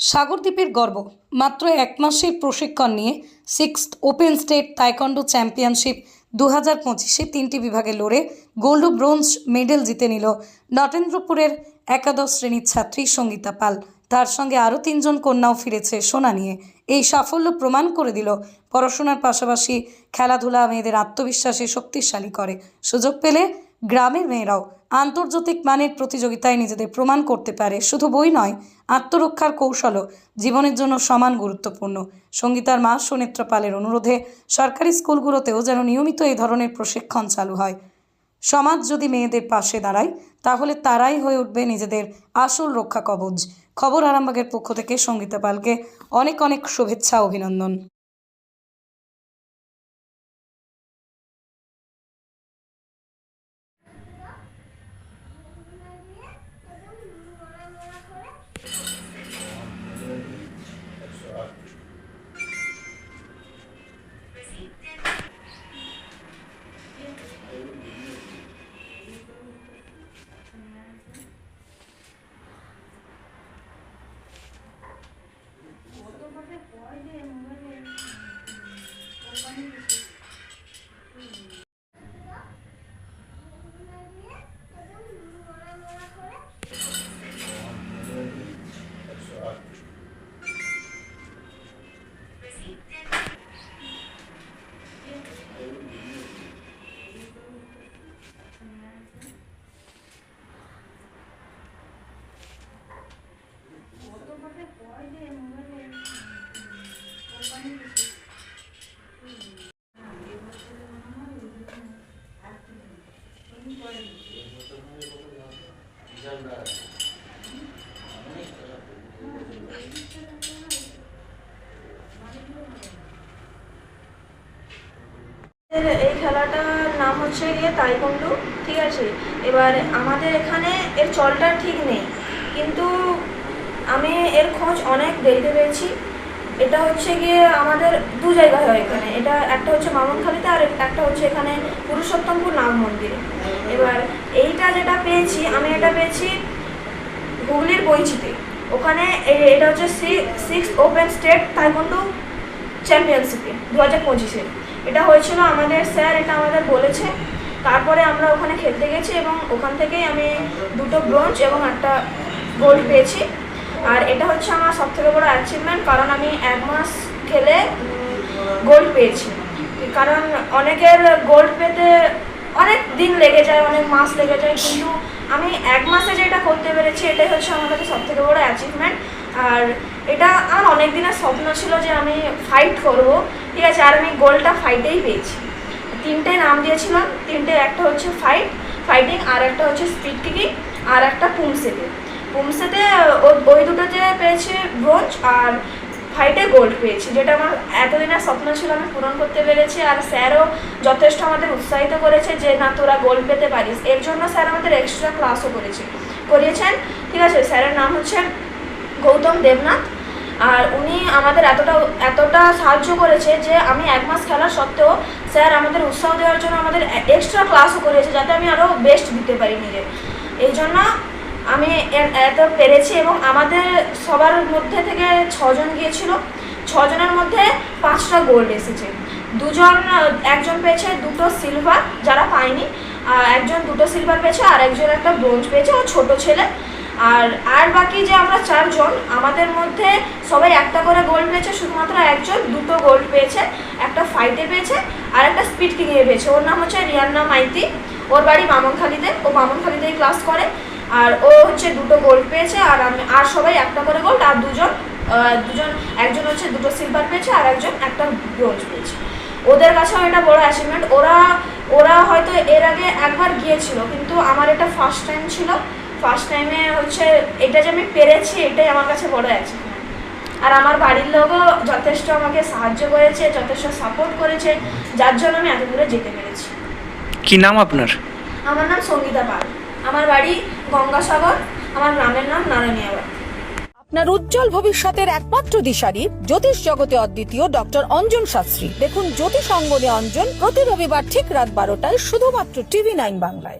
সাগরদ্বীপের গর্ব। মাত্র এক মাসের প্রশিক্ষণ নিয়ে six open state taekwondo championship দু হাজার পঁচিশে তিনটি বিভাগে লড়ে গোল্ড ও ব্রোঞ্জ মেডেল জিতে নিল নটেন্দ্রপুরের একাদশ শ্রেণির ছাত্রী সঙ্গীতা পাল। তার সঙ্গে আরও তিনজন কন্যাও ফিরেছে সোনা নিয়ে। এই সাফল্য প্রমাণ করে দিল পড়াশোনার পাশাপাশি খেলাধুলা মেয়েদের আত্মবিশ্বাসে শক্তিশালী করে। সুযোগ পেলে গ্রামের মেয়েরাও আন্তর্জাতিক মানের প্রতিযোগিতায় নিজেদের প্রমাণ করতে পারে। শুধু বই নয়, আত্মরক্ষার কৌশলও জীবনের জন্য সমান গুরুত্বপূর্ণ। সঙ্গীতার মা সুনেত্রা পালের অনুরোধে সরকারি স্কুলগুলোতেও যেন নিয়মিত এই ধরনের প্রশিক্ষণ চালু হয়। সমাজ যদি মেয়েদের পাশে দাঁড়ায়, তাহলে তারাই হয়ে উঠবে নিজেদের আসল রক্ষা কবচ। খবর আরামবাগের পক্ষ থেকে সঙ্গীতা পালকে অনেক অনেক শুভেচ্ছা অভিনন্দন। এই খেলাটার নাম হচ্ছে গিয়ে তাইকন্ডু, ঠিক আছে? এবার আমাদের এখানে এর চলটা ঠিক নেই। কিন্তু আমি এর খোঁজ অনেক দেরিতে পেয়েছি। এটা হচ্ছে গিয়ে আমাদের দু জায়গায় হয় এখানে। এটা একটা হচ্ছে মামনখালিতে আর একটা হচ্ছে এখানে পুরুষোত্তমপুর নাম মন্দিরে। এবার এইটা যেটা পেয়েছি, আমি এটা পেয়েছি হুগলির বইচিতে। ওখানে এটা হচ্ছে সিক্স ওপেন স্টেট তাইকন্ডু চ্যাম্পিয়নশিপে দু হাজার পঁচিশে। এটা হয়েছিল আমাদের স্যার, এটা আমাদের বলেছে। তারপরে আমরা ওখানে খেলতে গেছি এবং ওখান থেকেই আমি দুটো ব্রোঞ্জ এবং একটা গোল্ড পেয়েছি। আর এটা হচ্ছে আমার সব থেকে বড় অ্যাচিভমেন্ট কারণ আমি এক মাস খেলে গোল্ড পেয়েছি। কারণ অনেকের গোল্ড পেতে অনেক দিন লেগে যায়, অনেক মাস লেগে যায়, কিন্তু আমি এক মাসে যেটা করতে পেরেছি, এটাই হচ্ছে আমার কাছে সব থেকে বড় অ্যাচিভমেন্ট আর এটা আমার অনেক দিনের স্বপ্ন ছিল যে আমি ফাইট করব। ঠিক আছে, আর আমি গোলটা ফাইটেই পেয়েছি। তিনটে নাম দিয়েছিলাম, তিনটে একটা হচ্ছে ফাইট ফাইটিং আর একটা হচ্ছে স্পিড কিকিং আর একটা পুমসেতে পুমসেতে ওই দুটোতে পেয়েছি ব্রোঞ্জ আর ফাইটে গোল্ড পেয়েছি, যেটা আমার এতদিনের স্বপ্ন ছিল আমি পূরণ করতে পেরেছি। আর স্যারও যথেষ্ট আমাদের উৎসাহিত করেছে যে, না, তোরা গোল্ড পেতে পারিস। এর জন্য স্যার আমাদের এক্সট্রা ক্লাসও করেছে, করিয়েছেন। ঠিক আছে, স্যারের নাম হচ্ছে গৌতম দেবনাথ। আর উনি আমাদের এতটা এতটা সাহায্য করেছে যে, আমি এক মাস খেলা সত্ত্বেও স্যার আমাদের উৎসাহ দেওয়ার জন্য আমাদের এক্সট্রা ক্লাসও করেছে যাতে আমি আরও বেস্ট দিতে পারি নিজে। এই জন্য আমি এত পেরেছি এবং আমাদের সবার মধ্যে থেকে ছজন গিয়েছিল। ছজনের মধ্যে পাঁচটা গোল্ড এসেছে। দুজন, একজন পেয়েছে দুটো সিলভার যারা পায়নি একজন দুটো সিলভার পেয়েছে, আর একজন একটা ব্রোঞ্জ পেয়েছে, ও ছোট ছেলে। আর আর বাকি যে আমরা চারজন, আমাদের মধ্যে সবাই একটা করে গোল্ড পেয়েছে, শুধুমাত্র একজন দুটো গোল্ড পেয়েছে, একটা ফাইটে পেয়েছে, আর একটা স্পিড কিংয়ে পেয়েছে। ওর নাম হচ্ছে রিয়ান্না মাইতি। ওর বাড়ি মামনখালিতে ও মামনখালিতেই ক্লাস করে। আর ও হচ্ছে দুটো গোল্ড পেয়েছে আর আমি আর সবাই একটা করে গোল্ড আর দুজন দুজন একজন হচ্ছে দুটো সিলভার পেয়েছে আর একজন একটা ব্রোঞ্জ পেয়েছে। ওদের কাছেও এটা বড় অ্যাচিভমেন্ট ওরা ওরা হয়তো এর আগে একবার গিয়েছিল কিন্তু আমার এটা ফার্স্ট টাইম ছিল। ফার্স্ট টাইমে হচ্ছে এটা যে আমি পেরেছি এটাই আমার কাছে বড় অ্যাচিভমেন্ট আর আমার বাড়ির লোকও যথেষ্ট আমাকে সাহায্য করেছে যথেষ্ট সাপোর্ট করেছে যার জন্য আমি এত দূরে যেতে পেরেছি। কি নাম আপনার? আমার নাম সঙ্গীতা পাল। আমার বাড়ি গঙ্গাসাগর, আমার গ্রামের নাম নারায়ণিয়াবাদ আপনার উজ্জ্বল ভবিষ্যতের একমাত্র দিশারি, জ্যোতিষ জগতে অদ্বিতীয় ডক্টর অঞ্জন শাস্ত্রী। দেখুন জ্যোতিষ অঙ্গনে অঞ্জন প্রতি রবিবার ঠিক রাত বারোটায়, শুধুমাত্র টিভি নাইন বাংলায়।